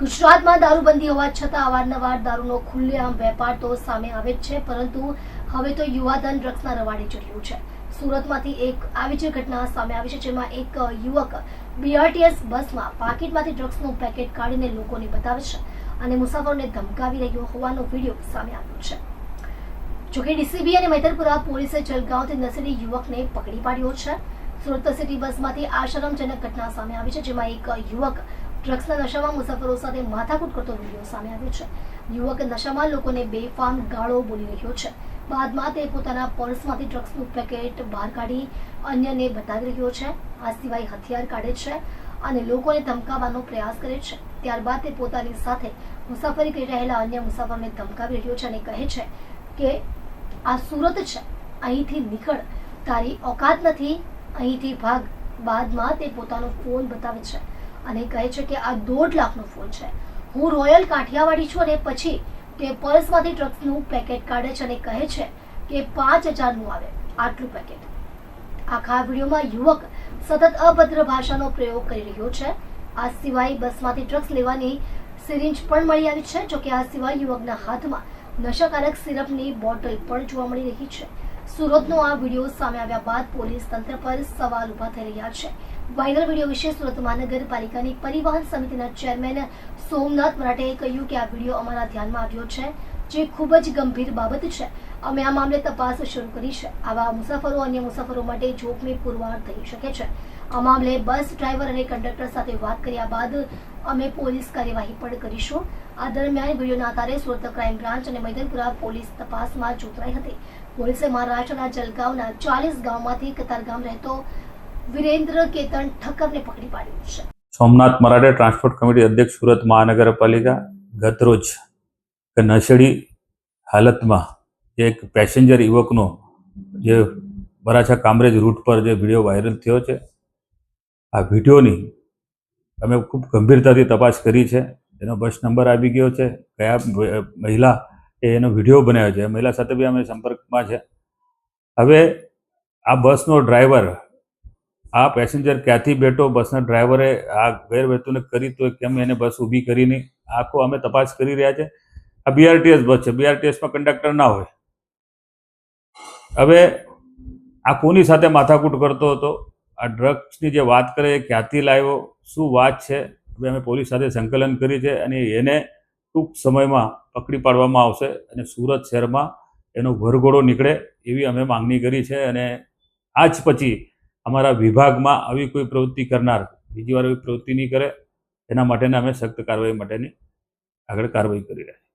ગુજરાતમાં દારૂબંધી હોવા છતાં અવારનવાર દારૂનો ખુલ્લેઆમ વેપાર તો સામે આવે જ છે, પરંતુ હવે તો યુવાધન ડ્રગ્સના રવાડે ચડ્યું છે. સુરતમાંથી એક આવી જ ઘટના સામે આવી છે, જેમાં એક યુવક બીઆરટીએસ બસમાં પાકીટમાંથી ડ્રગ્સનું પેકેટ કાઢીને લોકોને બતાવે છે અને મુસાફરોને ધમકાવી રહ્યો હોવાનો વીડિયો સામે આવ્યો છે. જોકે ડીસીબી અને મૈતરપુરા પોલીસે જલગાંવથી નસેડી યુવકને પકડી પાડ્યો છે. સુરત સિટી બસમાંથી આશરમજનક ઘટના સામે આવી છે, જેમાં એક યુવક ડ્રગ્સના નશામાં મુસાફરો સાથે માથાકૂટ કરતો વીડિયો સામે આવ્યો છે. યુવક નશામાં લોકોને બેફામ ગાળો બોલી રહ્યો છે. બાદમાં તે પોતાના પર્સમાંથી ડ્રગ્સનું પેકેટ બહાર કાઢી અન્યને બતાવી રહ્યો છે. આ સિવાય હથિયાર કાઢે છે અને લોકોને ધમકાવવાનો પ્રયાસ કરે છે. ત્યારબાદ તે પોતાની સાથે મુસાફરી કરી રહેલા અન્ય મુસાફરોને ધમકાવી રહ્યો છે અને કહે છે કે, આ સુરત છે. અહીંથી નીકળ. તારી ઓકાત નથી. અહીંથી ભાગ. બાદમાં તે પોતાનો ફોન બતાવે છે. અને કહે છે કે આ દોઢ લાખનો ફોન છે. હું રોયલ કાઠિયાવાડી છું અને પછી તે પર્સમાંથી ડ્રગ્સનું પેકેટ કાઢે છે અને કહે છે કે પાંચ હજારનું આવે, આટલું પેકેટ. આખા વિડીયોમાં યુવક સતત અભદ્ર ભાષાનો પ્રયોગ કરી રહ્યો છે. આ સિવાય બસમાંથી ડ્રગ્સ લેવાની સિરિંજ પણ મળી આવી છે, જોકે આ સિવાય યુવકના હાથમાં નશાકારક સિરપની બોટલ પણ જોવા મળી રહી છે. સુરતનો આ વીડિયો સામે આવ્યા બાદ પોલીસ તંત્ર પર સવાલ ઊભા થઈ રહ્યા છે. વાયરલ વીડિયો વિશે સુરત મહાનગરપાલિકાની પરિવહન સમિતિના ચેરમેન સોમનાથ મરાઠેએ કહ્યું કે આ વીડિયો અમારા ધ્યાનમાં આવ્યો છે. જે ખૂબ જ ગંભીર બાબત છે. અમે આ મામલે તપાસ શરૂ કરી છે. આવા મુસાફરો અન્ય મુસાફરો માટે જોખમી પુરવાર થઈ શકે છે. આ મામલે બસ ડ્રાઈવર અને કંડક્ટર સાથે વાત કર્યા બાદ અમે પોલીસ કાર્યવાહી પણ કરીશું. આ દરમિયાન વિડીયોના આધારે સુરત ક્રાઇમ બ્રાન્ચ અને મૈદનપુરા પોલીસ તપાસમાં જોતરાઈ હતી. પોલીસે મહારાષ્ટ્રના જલગાંવના ચાલીસ ગામમાંથી કતારગામ રહેતો વિરેન્દ્ર કેતન ઠક્કરને પકડી પાડ્યો છે. સોમનાથ મરાઠે ટ્રાન્સપોર્ટ કમિટી અધ્યક્ષ સુરત મહાનગરપાલિકા ગતરોજ નશેડી હાલતમાં એક પેસેન્જર યુવકનો જે વરાછા કામરેજ રૂટ પર જે વીડિયો વાયરલ થયો છે, આ વિડીયોની અમે ખૂબ ગંભીરતાથી તપાસ કરી છે. એનો બસ નંબર આવી ગયો છે. કયા મહિલા એ એનો વીડિયો બનાવ્યો છે. મહિલા સાથે બી અમે સંપર્કમાં છે. હવે આ બસનો ડ્રાઈવર, આ પેસેન્જર ક્યાંથી બેઠો, બસના ડ્રાઈવરે આ ગેરવર્તણૂક કરી તો કેમ એને બસ ઊભી કરી નહીં? આખો અમે તપાસ કરી રહ્યા છે. આ બીઆરટીએસ બસ છે. બીઆરટીએસમાં કંડક્ટર ના હોય. હવે આ કોની સાથે માથાકૂટ કરતો હતો? આ ડ્રગ્સની જે વાત કરે, એ ક્યાંથી લાવ્યો? શું વાત છે? હવે અમે પોલીસ સાથે સંકલન કરી છે અને એને ટૂંક સમયમાં પકડી પાડવામાં આવશે અને સુરત શહેરમાં એનો વરઘોડો નીકળે એવી અમે માંગણી કરી છે અને આજ પછી અમારા વિભાગમાં આવી કોઈ પ્રવૃત્તિ કરનાર, બીજી વાર એવી પ્રવૃત્તિ નહીં કરે, એના માટેના અમે સખ્ત કાર્યવાહી માટેની આગળ કાર્યવાહી કરી રહ્યા છીએ.